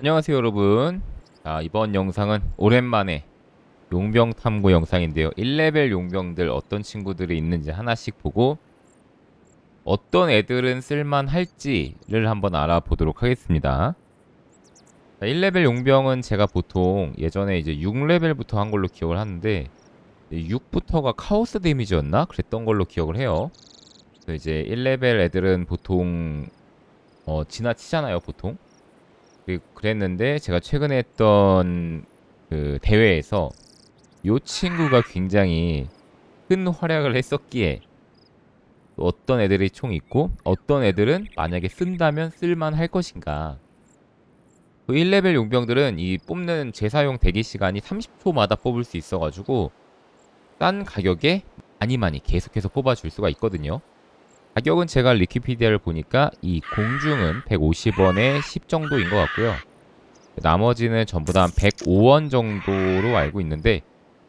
안녕하세요 여러분. 자 이번 영상은 오랜만에 용병 탐구 영상인데요. 1레벨 용병들 어떤 친구들이 있는지 하나씩 보고 어떤 애들은 쓸만할지를 한번 알아보도록 하겠습니다. 자, 1레벨 용병은 제가 보통 예전에 이제 6레벨부터 한 걸로 기억을 하는데 6부터가 카오스 데미지였나? 그랬던 걸로 기억을 해요. 그래서 이제 1레벨 애들은 보통 어, 지나치잖아요 보통 그- 그랬는데 제가 최근에 했던 그 대회에서 요 친구가 굉장히 큰 활약을 했었기에 또 어떤 애들이 총 있고 어떤 애들은 만약에 쓴다면 쓸만 할 것인가. 그 1레벨 용병들은 이 뽑는 재사용 대기 시간이 30초마다 뽑을 수 있어가지고 싼 가격에 많이 많이 계속해서 뽑아줄 수가 있거든요 가격은 제가 리퀴피디아를 보니까 이 공중은 150원에 10 정도인 것 같고요. 나머지는 전부 다한 105원 정도로 알고 있는데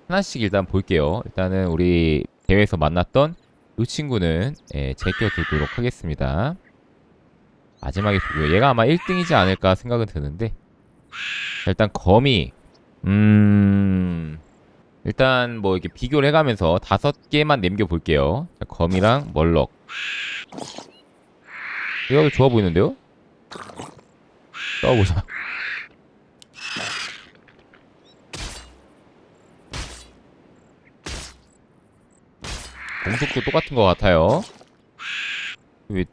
하나씩 일단 볼게요. 일단은 우리 대회에서 만났던 이 친구는 예, 제껴두도록 하겠습니다. 마지막에 보고요. 얘가 아마 1등이지 않을까 생각은 드는데 자, 일단 거미 음 일단 뭐 이렇게 비교를 해가면서 다섯 개만 남겨 볼게요. 자, 거미랑 멀럭. 이거 좋아 보이는데요? 싸워보자. 공속도 똑같은 것 같아요. 왜...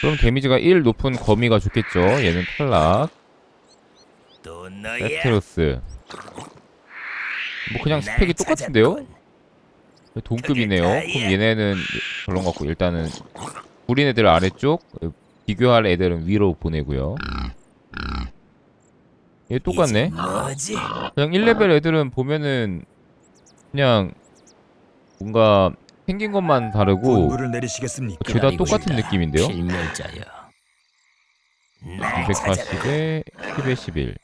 그럼 데미지가 1 높은 거미가 좋겠죠. 얘는 탈락. 또 너야. 세트로스. 뭐 그냥 스펙이 똑같은데요? 동급이네요. 그럼 얘네는 그런 것 같고 일단은 우린 애들 아래쪽 비교할 애들은 위로 보내고요. 얘 똑같네. 그냥 1레벨 애들은 보면은 그냥 뭔가 생긴 것만 다르고? 죄다 똑같은 느낌인데요. 필멸자여. 날 찾아라. 240에 10에 11.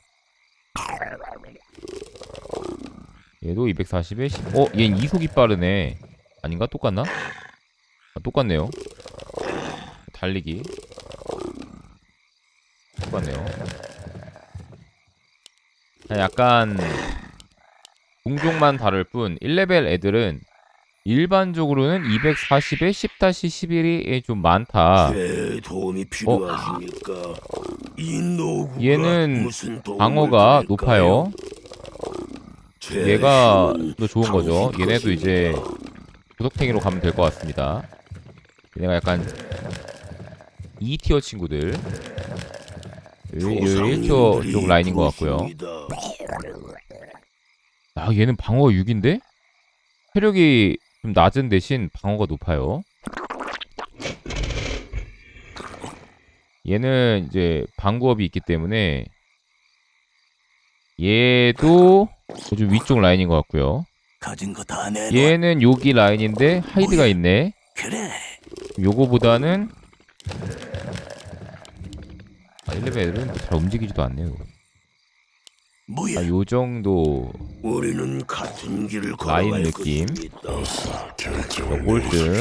얘도 240에 10. 어, 얘는 이속이 빠르네. 아닌가? 똑같나? 아, 똑같네요. 달리기. 똑같네요. 약간 공종만 다를 뿐 1레벨 애들은 일반적으로는 240에 10-11이 좀 많다. 제 도움이 필요하십니까? 이 노구가 얘는 방어가 드릴까요? 높아요. 제 얘가 더 좋은 거죠. 얘네도 이제. 구석탱이로 가면 될 것 같습니다. 얘네가 약간 2티어 친구들. 요, 요 1티어 쪽 라인인 것 같고요. 아, 얘는 방어가 6인데? 체력이 좀 낮은 대신 방어가 높아요. 얘는 이제 방구업이 있기 때문에 얘도 좀 위쪽 라인인 것 같고요. 얘는 여기 라인인데 하이드가 있네. 요거보다는 아, 1레벨은 잘 움직이지도 않네요. 뭐야? 아, 요 정도 우리는 같은 길을 라인 느낌. 꼴등.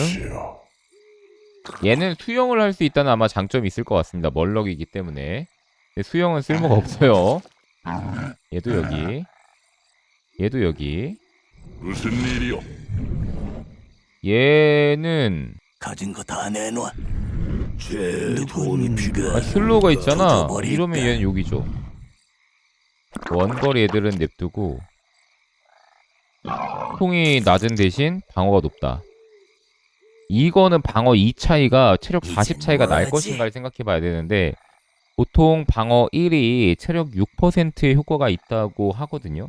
얘는 수영을 할 수 있다는 아마 장점이 있을 것 같습니다. 멀럭이기 때문에. 수영은 쓸모가 없어요. 얘도 여기. 얘도 여기. 무슨 일이요? 얘는 가진 거 다 내놔. 제 도움이 아, 필요하. 슬로우가 있잖아. 이러면 얘는 여기죠. 원거리 애들은 냅두고 통이 낮은 대신 방어가 높다. 이거는 방어 2 차이가 체력 40 차이가 날? 것인가를 생각해 봐야 되는데 보통 방어 1이 체력 6%의 효과가 있다고 하거든요.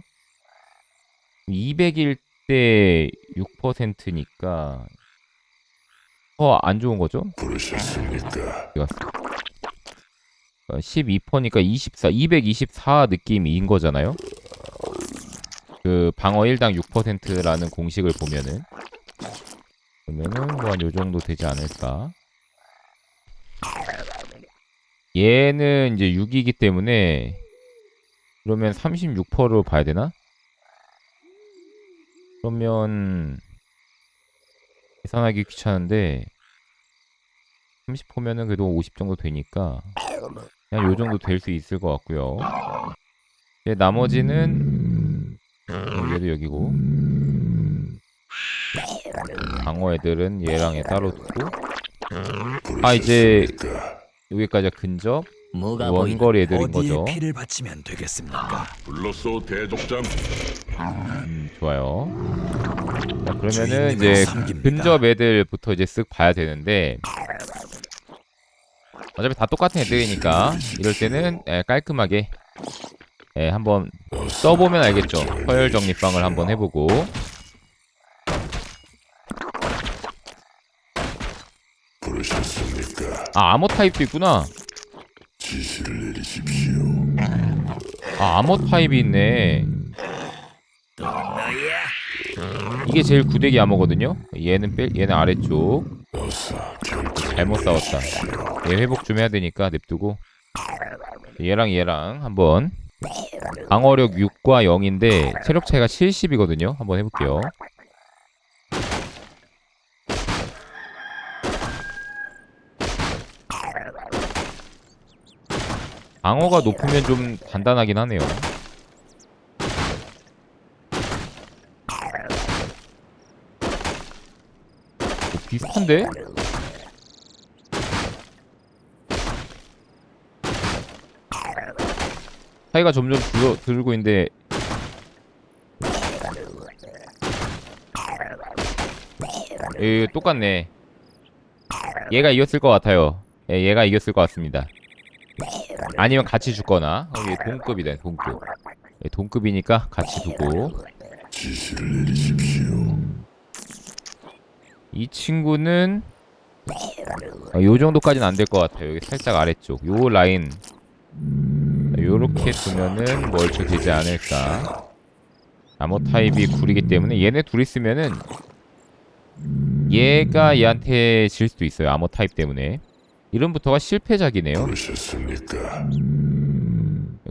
200일 때 6%니까 더 안 좋은 거죠? 부르셨습니까? 12%니까 24, 224 느낌인 거잖아요. 그 방어 1당 6%라는 공식을 보면은 그러면은 뭐 한 요 정도 되지 않을까? 얘는 이제 6이기 때문에 그러면 36%로 봐야 되나? 그러면 계산하기 귀찮은데 30%면은 그래도 50 정도 되니까 그냥 요 정도 될 수 있을 것 같고요. 이제 나머지는 어, 얘도 여기고. 방어 애들은 얘랑 얘 따로 두고. 아 이제 여기까지 근접 뭐가 보이나? 원거리 애들인 어디에 거죠. 피를 바치면 되겠습니까? 불렀소 대족장 음, 좋아요. 자, 그러면은 주인님을 이제 섬깁니다. 근접 애들부터 이제 쓱 봐야 되는데 어차피 다 똑같은 애들이니까 이럴 때는 예, 깔끔하게 예, 한번 써보면 알겠죠. 서열 정립방을 한번 해보고 부르셨습니까? 아 암호 타입도 있구나. 지시를 내리십시오. 아 암호 타입이 있네. 이게 제일 구대기 암호거든요. 얘는 뺄 얘는 아래쪽. 잘못 싸웠다. 얘 회복 좀 해야 되니까 냅두고 얘랑 얘랑 한번 방어력 6과 0인데 체력 차이가 70이거든요. 한번 해볼게요. 방어가 높으면 좀 단단하긴 하네요. 어, 비슷한데? 차이가 점점 줄어, 들고 있는데. 에 똑같네. 얘가 이겼을 것 같아요. 예, 얘가 이겼을 것 같습니다 아니면 같이 죽거나 어, 얘 동급이다 동급 예, 동급이니까 같이 두고 지시를 내리십시오. 이 친구는 어, 요 정도까지는 안 될 것 같아요. 여기 살짝 아래쪽 요 라인 요렇게 두면은 멀쩡 되지 않을까. 암호 타입이 구리기 때문에 얘네 둘 있으면은 얘가 얘한테 질 수도 있어요. 암호 타입 때문에. 이름부터가 실패작이네요. 부르셨습니까?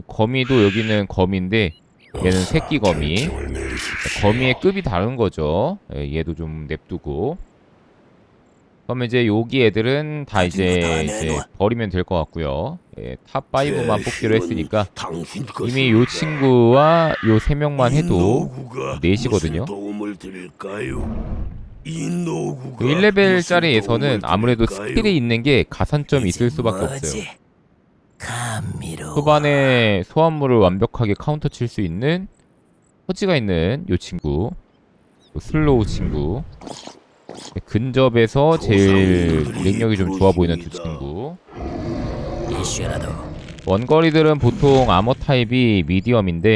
거미도 여기는 거미인데 얘는 새끼 거미. 내리십시오. 거미의 급이 다른 거죠. 예, 얘도 좀 냅두고. 그러면 이제 여기 애들은 다 이제, 이제 버리면 될 것 같고요. 예, 탑 5만 뽑기로 했으니까 당신 이미 요 친구와 요 세 명만 해도 넷이거든요. 도움을 드릴까요? 이 노구가 그 1레벨짜리에서는 무슨 아무래도 스킬이 있는 게 가산점이 있을 수밖에? 없어요. 초반에 소환물을 완벽하게 카운터 칠 수 있는 허지가 있는 요 친구. 요 슬로우 친구. 근접에서 제일 능력이 좀 좋아 보이는 두 친구 원거리들은 보통 아머 타입이 미디엄인데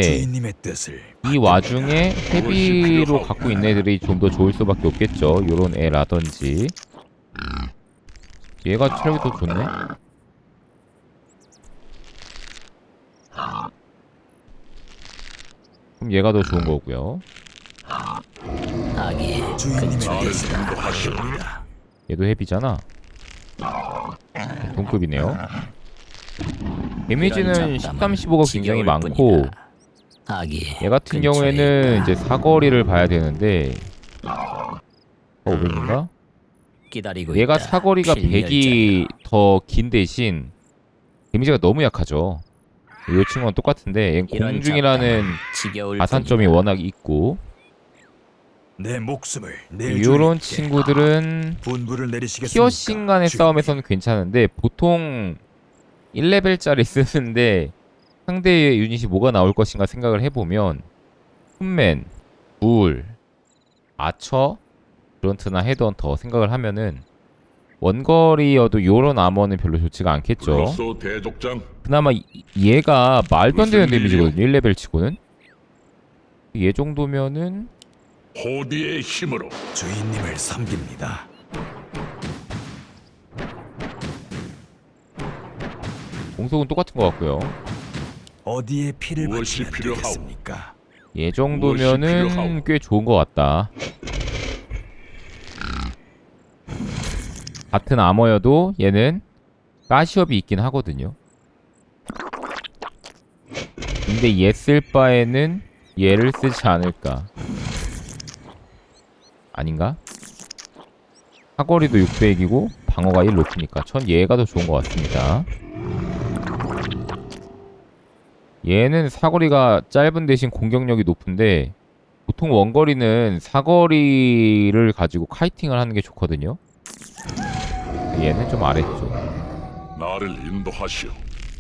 이 와중에 헤비로 갖고 있는 애들이 좀 더 좋을 수밖에 없겠죠. 요런 애라든지. 얘가 체력이 더 좋네. 그럼 얘가 더 좋은 거고요. 얘도 헤비잖아. 동급이네요 데미지는 이런 13, 장담은 15가 굉장히 많고 얘 같은 경우에는 있다. 이제 사거리를 봐야 되는데 어 500인가? 기다리고 얘가 있다. 사거리가 필멸자여. 100이 더 긴 대신 데미지가 너무 약하죠 이 친구는 똑같은데 얘는 이런 공중이라는 뿐이다. 워낙 있고 주인께 친구들은 분부를 내리시겠습니까? 피어싱 간의. 싸움에서는 괜찮은데 보통 1레벨짜리 쓰는데 상대의 유닛이 뭐가 나올 것인가 생각을 해보면 훈맨, 물, 아처, 브런트나 헤드헌터 생각을 하면은 원거리여도 요런 아머는 별로 좋지가 않겠죠. 그나마 이- 얘가 말도 안 되는 데미지거든요 1레벨 치고는. 얘 정도면은 호디의 힘으로. 주인님을 섬깁니다. 공속은 똑같은 것 같고요 어디에 피를 무엇이 바치면 필요하오? 되겠습니까? 얘 무엇이 정도면은 필요하오? 꽤 좋은 것 같다. 같은 아머여도 얘는 가시업이 있긴 하거든요. 근데 얘 쓸 바에는 얘를 쓰지 않을까. 아닌가? 사거리도 600이고 방어가 1 높으니까 전 얘가 더 좋은 것 같습니다. 얘는 사거리가 짧은 대신 공격력이 높은데 보통 원거리는 사거리를 가지고 카이팅을 하는 게 좋거든요. 얘는 좀 아래쪽. 나를 인도하시오.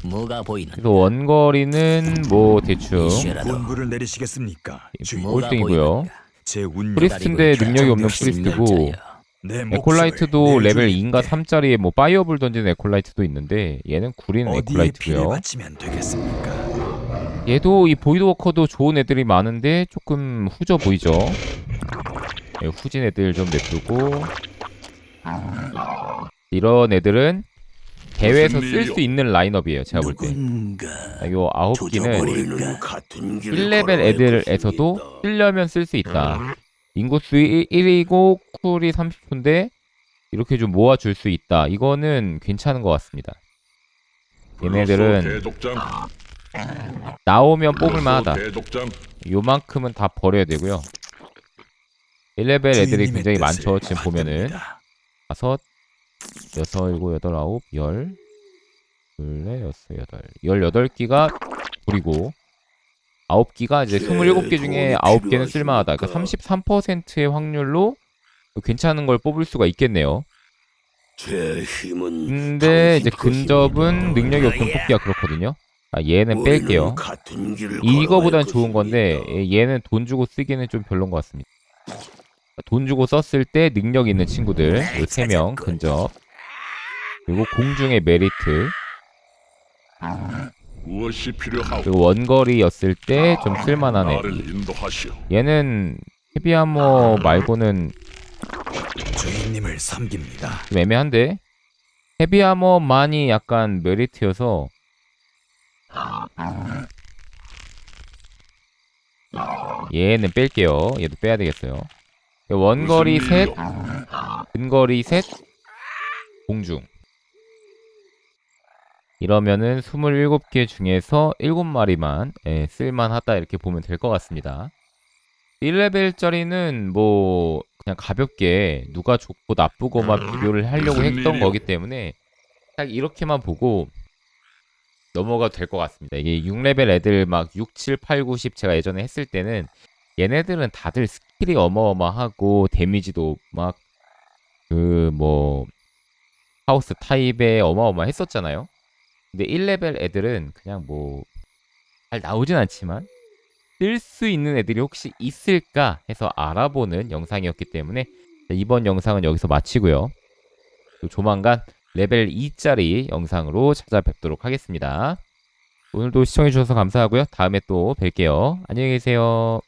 뭐가 보이는? 그래서 원거리는 뭐 대충 분부를 내리시겠습니까? 꼴등이고요. 프리스트인데 능력이 없는 프리스트고 에콜라이트도 낼 레벨 주인께 2인가 3짜리에 뭐 파이어볼 던지는 에콜라이트도 있는데 얘는 구린 어디에 피를 에콜라이트고요. 얘도 이 보이드 워커도 좋은 애들이 많은데 조금 후져 보이죠. 예, 후진 애들 좀 냅두고 이런 애들은 대회에서 쓸 수 있는 라인업이에요. 제가 볼 때. 누군가 아, 요 아홉 기는 조져버릴까? 같은 길을 1레벨 걸어갈 애들에서도. 쓰려면 쓸 수 있다. 인구수 1이고 쿨이 30초인데 이렇게 좀 모아줄 수 있다. 이거는 괜찮은 것 같습니다. 얘네들은. 나오면 뽑을 만하다. 대족장. 요만큼은 다 버려야 되고요. 1레벨 애들이 굉장히 많죠. 지금 보면은. 다섯, 여섯, 일곱, 여덟, 아홉, 열, 둘레, 여섯, 여덟, 열여덟 기가 불이고 아홉 기가 이제 제 스물일곱 개 중에 아홉 개는 쓸만하다. 그러니까 33%의 확률로 괜찮은 걸 뽑을 수가 있겠네요. 근데 이제 근접은. 능력이 없는 뽑기가 그렇거든요. 아, 얘는 우리는 뺄게요. 이거보단 좋은 건데. 얘- 얘는 돈 주고 쓰기는 좀 별론 것 같습니다. 돈 주고 썼을 때 능력 있는 친구들 이세명 근접 그리고 공중의 메리트? 그리고 원거리였을 때 좀 쓸만한 애. 나를 인도하시오. 얘는 헤비아머 말고는 주인님을 섬깁니다. 좀 애매한데 헤비아머만이 약간 메리트여서 얘는 뺄게요. 얘도 빼야 되겠어요. 원거리 셋? 근거리 셋, 공중. 이러면은 27개 중에서 7마리만 예, 쓸만하다 이렇게 보면 될 것 같습니다. 1레벨짜리는 뭐 그냥 가볍게 누가 좋고 나쁘고만 비교를 하려고 했던? 거기 때문에 딱 이렇게만 보고 넘어가도 될 것 같습니다. 이게 6레벨 애들 막 6, 7, 8, 9, 10 제가 예전에 했을 때는 얘네들은 다들 스킬이 어마어마하고 데미지도 막 그 뭐 하우스 타입에 어마어마했었잖아요. 근데 1레벨 애들은 그냥 뭐 잘 나오진 않지만 쓸 수 있는 애들이 혹시 있을까 해서 알아보는 영상이었기 때문에 이번 영상은 여기서 마치고요. 또 조만간 레벨 2짜리 영상으로 찾아뵙도록 하겠습니다. 오늘도 시청해주셔서 감사하고요. 다음에 또 뵐게요. 안녕히 계세요.